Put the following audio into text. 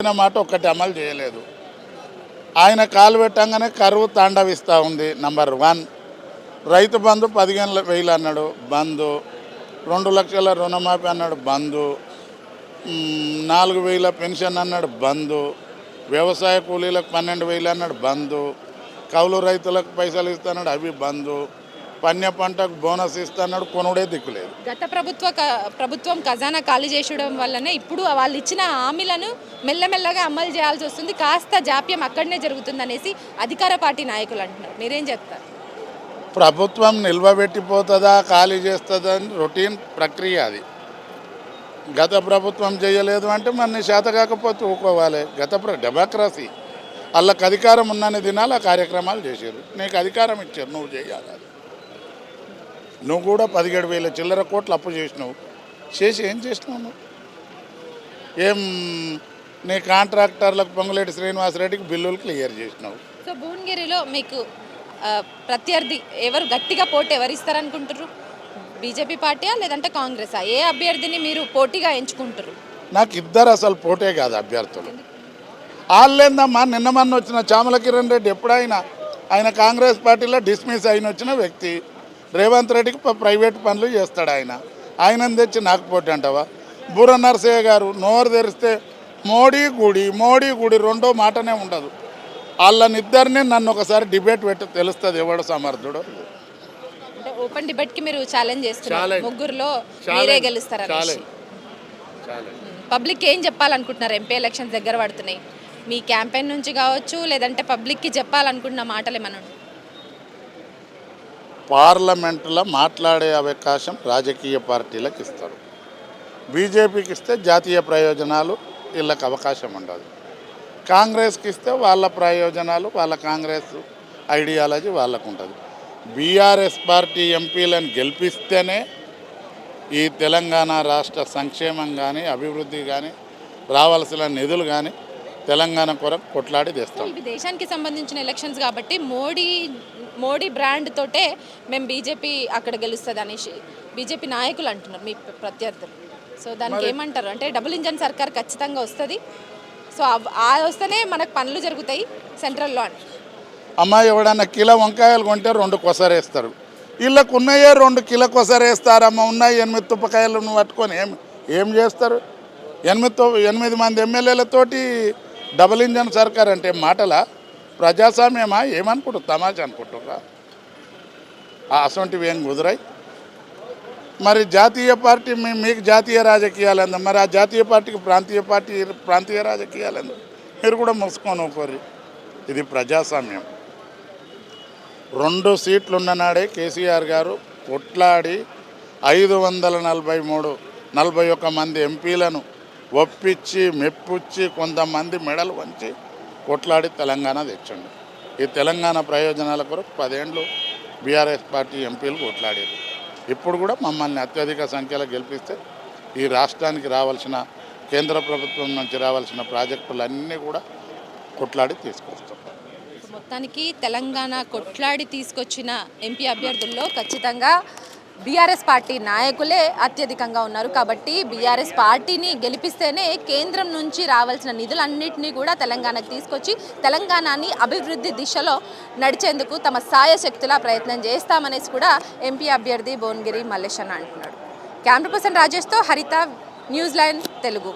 చెప్పిన మాట ఒక్కటి అమలు చేయలేదు. ఆయన కాలు పెట్టంగానే కరువు తాండవిస్తూ ఉంది నంబర్ వన్. రైతు బంధు పదిహేను వేలు అన్నాడు బంధు. రెండు లక్షల రుణమాఫీ అన్నాడు బంధు. నాలుగు వేల పెన్షన్ అన్నాడు బంధు. వ్యవసాయ కూలీలకు పన్నెండు వేలు అన్నాడు బంధు. కౌలు రైతులకు పైసలు ఇస్తున్నాడు అవి బంధు. పన్య పంటకు బోనస్ ఇస్తున్నాడు కొనుడే దిక్కులేదు గత ప్రభుత్వ ప్రభుత్వం ఖజానా ఖాళీ చేసడం వల్లనే ఇప్పుడు వాళ్ళు ఇచ్చిన హామీలను మెల్లమెల్లగా అమలు చేయాల్సి వస్తుంది. కాస్త జాప్యం అక్కడనే జరుగుతుందనేసి అధికార పార్టీ నాయకులు అంటున్నారు. మీరేం చెప్తారు? ప్రభుత్వం నిల్వబెట్టిపోతుందా ఖాళీ చేస్తుందా అని రొటీన్ ప్రక్రియ అది. గత ప్రభుత్వం చేయలేదు అంటే మన చేత కాకపోతే ఊకోవాలి. గత డెమోక్రసీ. వాళ్ళకి అధికారం ఉన్నన్ని దినాలు ఆ కార్యక్రమాలు చేశారు నీకు అధికారం ఇచ్చారు నువ్వు చేయాలి నువ్వు కూడా పదిహేడు వేల చిల్లర కోట్లు అప్పు చేసినావు. చేసి ఏం చేసినావు నువ్వు? ఏం నీ కాంట్రాక్టర్లకు పొంగులేటి శ్రీనివాసరెడ్డికి బిల్లులు క్లియర్ చేసినావు. సో భువనగిరిలో మీకు ప్రత్యర్థి ఎవరు గట్టిగా పోటీ ఎవరు ఇస్తారనుకుంటారు బీజేపీ పార్టీయా లేదంటే కాంగ్రెసా ఏ అభ్యర్థిని మీరు పోటీగా ఎంచుకుంటారు నాకు ఇద్దరు అసలు పోటే కాదు అభ్యర్థులు. వాళ్ళేందమ్మా నిన్న మొన్న వచ్చిన చామల కిరణ్ రెడ్డి ఎప్పుడైనా ఆయన కాంగ్రెస్ పార్టీలో డిస్మిస్ అయిన వచ్చిన వ్యక్తి. రేవంత్ రెడ్డికి ప్రైవేట్ పనులు చేస్తాడు ఆయన ఆయన తెచ్చి నాకు పోటీ అంటావా బూర నరసయ్య గారు నోరు తెరిస్తే మోడీ గుడి మోడీ గుడి రెండో మాటనే ఉండదు వాళ్ళనిద్దరిని నన్ను ఒకసారి డిబేట్ పెట్టి తెలుస్తుంది ఎవడు సమర్థుడు అంటే ఓపెన్ డిబేట్కి మీరు ఛాలెంజ్ చేస్తున్నారు. ముగ్గురులో. మీరే. చాలే పబ్లిక్ ఏం చెప్పాలనుకుంటున్నారు ఎంపీ ఎలక్షన్స్ దగ్గర పడుతున్నాయి మీ క్యాంపెయిన్ నుంచి కావచ్చు లేదంటే పబ్లిక్కి చెప్పాలనుకుంటున్న మాటలు ఏమన్నా? పార్లమెంట్లో మాట్లాడే అవకాశం రాజకీయ పార్టీలకు ఇస్తారు. బీజేపీకి ఇస్తే జాతీయ ప్రయోజనాలు వీళ్ళకి అవకాశం ఉండదు. కాంగ్రెస్కి ఇస్తే వాళ్ళ ప్రయోజనాలు వాళ్ళ కాంగ్రెస్ ఐడియాలజీ వాళ్ళకు ఉంటుంది బీఆర్ఎస్ పార్టీ ఎంపీలను గెలిపిస్తేనే ఈ తెలంగాణ రాష్ట్ర సంక్షేమం కానీ అభివృద్ధి కానీ రావాల్సిన నిధులు కానీ తెలంగాణ కొరకు కొట్లాడి తెస్తాం. ఇవి దేశానికి సంబంధించిన ఎలక్షన్స్ కాబట్టి మోడీ మోడీ బ్రాండ్ తోటే మేము బీజేపీ అక్కడ గెలుస్తుంది అనేసి బీజేపీ నాయకులు అంటున్నారు మీ ప్ర- ప్రత్యర్థులు. సో దానికి ఏమంటారు? అంటే డబుల్ ఇంజన్ సర్కార్ ఖచ్చితంగా వస్తుంది. సో ఆ వస్తేనే మనకు పనులు జరుగుతాయి సెంట్రల్లో అని. అమ్మ ఎవడన్నా కిలో వంకాయలు కొంటే రెండు కొసరేస్తారు. వీళ్ళకు ఉన్నాయే రెండు కిలో కొసరేస్తారమ్మ ఉన్నాయి ఎనిమిది తుప్పకాయలను పట్టుకొని ఏం ఏం చేస్తారు? ఎనిమిది ఎనిమిది మంది ఎమ్మెల్యేలతోటి డబుల్ ఇంజన్ సర్కార్ అంటే మాటల ప్రజాస్వామ్యమా? ఏమనుకుంటు? తమాషా అనుకుంటుర్రా? అసొంటివి ఏం కుదరాయి మరి జాతీయ పార్టీ మీకు జాతీయ రాజకీయాలు ఎందు మరి ఆ జాతీయ పార్టీకి ప్రాంతీయ పార్టీ ప్రాంతీయ రాజకీయాలు ఎందు మీరు కూడా మూసుకొని ఒకరి ఇది ప్రజాస్వామ్యం. రెండు సీట్లు ఉన్ననాడే కేసీఆర్ గారు కొట్లాడి ఐదు వందల నలభై మూడు నలభై ఒక్క మంది ఎంపీలను ఒప్పించి మెప్పించి కొంతమంది మెడలు వంచి కొట్లాడి తెలంగాణ తెచ్చండి. ఈ తెలంగాణ ప్రయోజనాల కొరకు పదేండ్లు బీఆర్ఎస్ పార్టీ ఎంపీలు కొట్లాడేది ఇప్పుడు కూడా మమ్మల్ని అత్యధిక సంఖ్యలో గెలిపిస్తే ఈ రాష్ట్రానికి రావాల్సిన కేంద్ర ప్రభుత్వం నుంచి రావాల్సిన ప్రాజెక్టులన్నీ కూడా కొట్లాడి తీసుకొస్తాం. మొత్తానికి తెలంగాణ కొట్లాడి తీసుకొచ్చిన ఎంపీ అభ్యర్థుల్లో ఖచ్చితంగా బీఆర్ఎస్ పార్టీ నాయకులే అత్యధికంగా ఉన్నారు కాబట్టి బీఆర్ఎస్ పార్టీని గెలిపిస్తేనే కేంద్రం నుంచి రావాల్సిన నిధులన్నింటినీ కూడా తెలంగాణకు తీసుకొచ్చి తెలంగాణని అభివృద్ధి దిశలో నడిచేందుకు తమ సాయశక్తులా ప్రయత్నం చేస్తామనేసి కూడా ఎంపీ అభ్యర్థి భువనగిరి మల్లేష్ అన్న అంటున్నాడు. కెమెరా పర్సన్ రాజేష్తో హరిత న్యూజిలాండ్ తెలుగు.